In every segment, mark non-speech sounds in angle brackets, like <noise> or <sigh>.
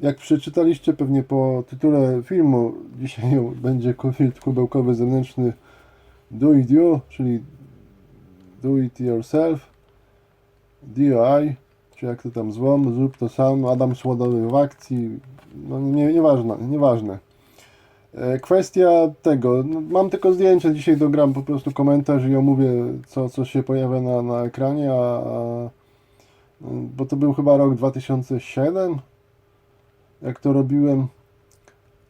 Jak przeczytaliście pewnie po tytule filmu, dzisiaj będzie filtr kubełkowy zewnętrzny Do It You, czyli Do It Yourself, DIY, czy jak to tam złom, zrób to sam, Adam Słodowy w akcji, no nie, nieważne, nieważne. E, Kwestia tego, no, mam tylko zdjęcia, dzisiaj dogram po prostu komentarz i omówię co, co się pojawia na, na ekranie, a, a bo to był chyba rok 2007, jak to robiłem.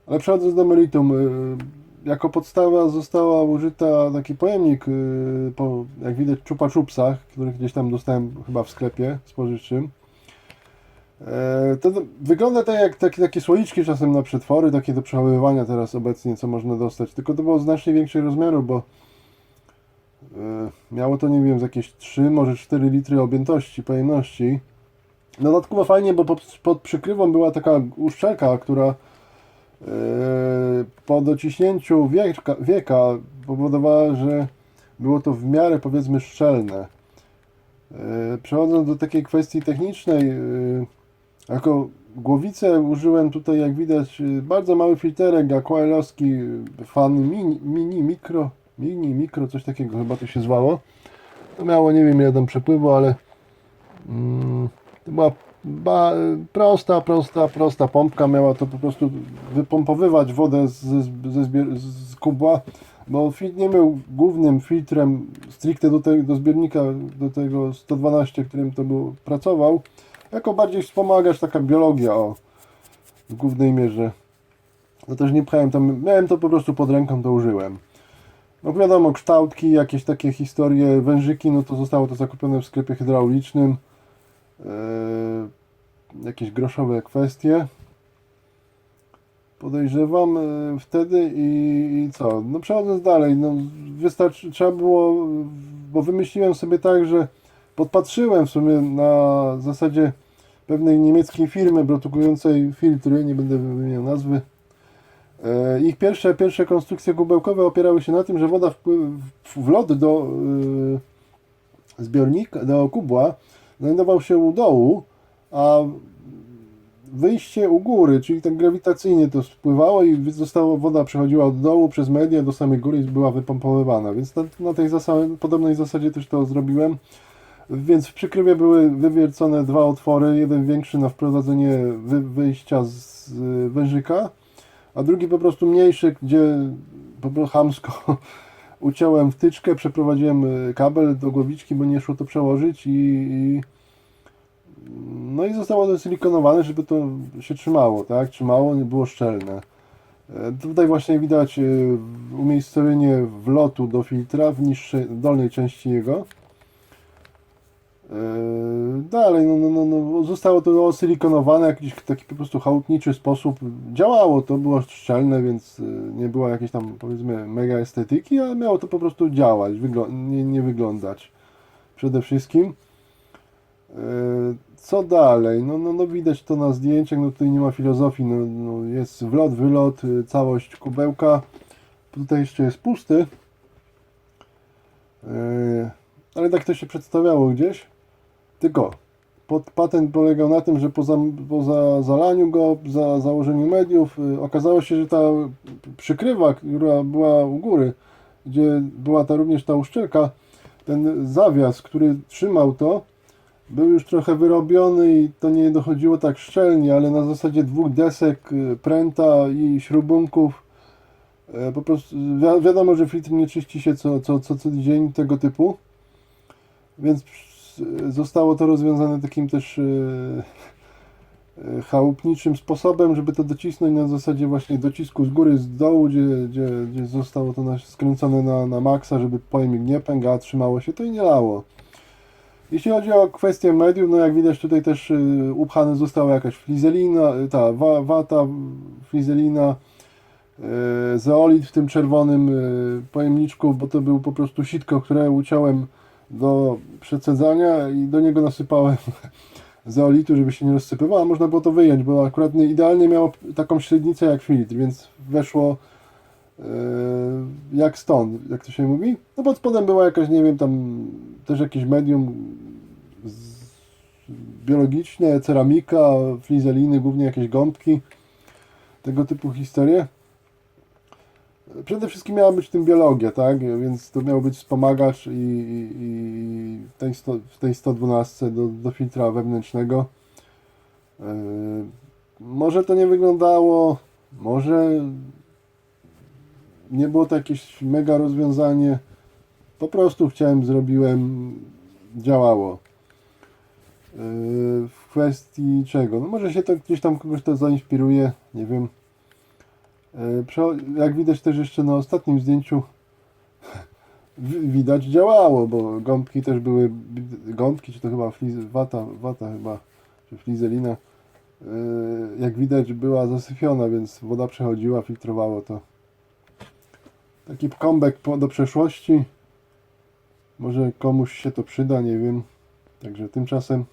Ale przechodząc do meritum, y, jako podstawa została użyta taki pojemnik, y, po, jak widać, czupa czupsach, który gdzieś tam dostałem chyba w sklepie spożywczym. E, To wygląda tak jak takie, takie słoiczki czasem na przetwory, takie do przechowywania teraz obecnie, co można dostać. Tylko to było znacznie większych rozmiarów, bo e, miało to, nie wiem, jakieś 3, może 4 litry objętości, pojemności. Dodatkowo fajnie, bo pod, pod przykrywą była taka uszczelka, która e, po dociśnięciu wieka, wieka powodowała, że było to w miarę powiedzmy szczelne. E, Przechodząc do takiej kwestii technicznej, e, jako głowicę użyłem tutaj, jak widać, bardzo mały filterek aquarelowski Fan mini, mini, mikro, mini, mikro, coś takiego chyba to się zwało. To miało, nie wiem ile tam przepływu, ale mm, to była ba, prosta, prosta, prosta pompka. Miała to po prostu wypompowywać wodę z, ze z kubła, bo filtr nie był głównym filtrem stricte do, te, do zbiornika, do tego 112, którym to był, pracował. Jako bardziej wspomagacz, taka biologia o, w głównej mierze. No też nie pchałem tam, miałem to po prostu pod ręką, to użyłem. No wiadomo, kształtki, jakieś takie historie, wężyki, no to zostało to zakupione w sklepie hydraulicznym. Eee, jakieś groszowe kwestie. Podejrzewam e, wtedy i, i co? No przechodząc dalej, no wystarczy, trzeba było, bo wymyśliłem sobie tak, że podpatrzyłem w sumie na zasadzie pewnej niemieckiej firmy produkującej filtry, nie będę wymieniał nazwy. E, Ich pierwsze, pierwsze konstrukcje kubełkowe opierały się na tym, że woda wpływ, w lot do e, zbiornika, do kubła znajdował się u dołu, a wyjście u góry, czyli tak grawitacyjnie to spływało i została, woda przechodziła od dołu przez media do samej góry i była wypompowywana. Więc na, na tej zasadzie, podobnej zasadzie też to zrobiłem. Więc w przykrywie były wywiercone dwa otwory, jeden większy na wprowadzenie wy, wyjścia z, wężyka, a drugi po prostu mniejszy, gdzie po prostu chamsko uciąłem wtyczkę, przeprowadziłem y, kabel do głowiczki, bo nie szło to przełożyć i, i no i zostało to silikonowane, żeby to się trzymało, tak? Trzymało, nie było szczelne. E, Tutaj właśnie widać e, umiejscowienie wlotu do filtra w niższej, dolnej części jego. Dalej, no, no, no, no, zostało to osylikonowane w jakiś taki po prostu chałupniczy sposób. Działało to, było szczelne, więc e, nie było jakiejś tam powiedzmy mega estetyki, ale miało to po prostu działać, nie, nie wyglądać. Przede wszystkim. E, Co dalej? No, no, no widać to na zdjęciach, no tutaj nie ma filozofii, no, no jest wlot, wylot, y, całość kubełka. Tutaj jeszcze jest pusty. Ale tak to się przedstawiało gdzieś. Tylko pod, patent polegał na tym, że po, za, po za, zalaniu go, za założeniu mediów, y, okazało się, że ta przykrywa, która była u góry, gdzie była ta również ta uszczelka, ten zawias, który trzymał to, był już trochę wyrobiony i to nie dochodziło tak szczelnie, ale na zasadzie dwóch desek, y, pręta i śrubunków e, po prostu wi wiadomo, że filtr nie czyści się co, co, co, co dzień tego typu, więc zostało to rozwiązane takim też y, y, chałupniczym sposobem, żeby to docisnąć na zasadzie właśnie docisku z góry, z dołu, gdzie, gdzie, gdzie zostało to skręcone na, na maksa, żeby pojemnik nie pęgał, a trzymało się to i nie lało. Jeśli chodzi o kwestię mediów, no jak widać tutaj też y, upchane została jakaś flizelina, ta wa, wata, flizelina, zeolit w tym czerwonym pojemniczku, bo to był po prostu sitko, które uciąłem do przecedzania i do niego nasypałem <laughs> zeolitu, żeby się nie rozsypywało, można było to wyjąć, bo akurat nie- idealnie miało taką średnicę jak filtr, więc weszło e, jak stąd, jak to się mówi. No pod spodem była jakaś, nie wiem, tam też jakieś medium biologiczne, ceramika, flizeliny, głównie jakieś gąbki, tego typu historie. Przede wszystkim miała być w tym biologia, tak? Więc to miał być wspomagacz i, i, i w, tej sto, w tej 112 do, do filtra wewnętrznego. Yy, może to nie wyglądało, może nie było to jakieś mega rozwiązanie. Po prostu chciałem, zrobiłem, działało. Yy, w kwestii czego? No może się to gdzieś tam kogoś to zainspiruje, nie wiem. Prze- Jak widać też jeszcze na ostatnim zdjęciu <laughs> wi- widać działało, bo gąbki też były, gąbki, czy to chyba fliz, wata, wata chyba, czy flizelina, yy, jak widać była zasyfiona, więc woda przechodziła, filtrowało to. Taki comeback do przeszłości. Może komuś się to przyda, nie wiem. Także tymczasem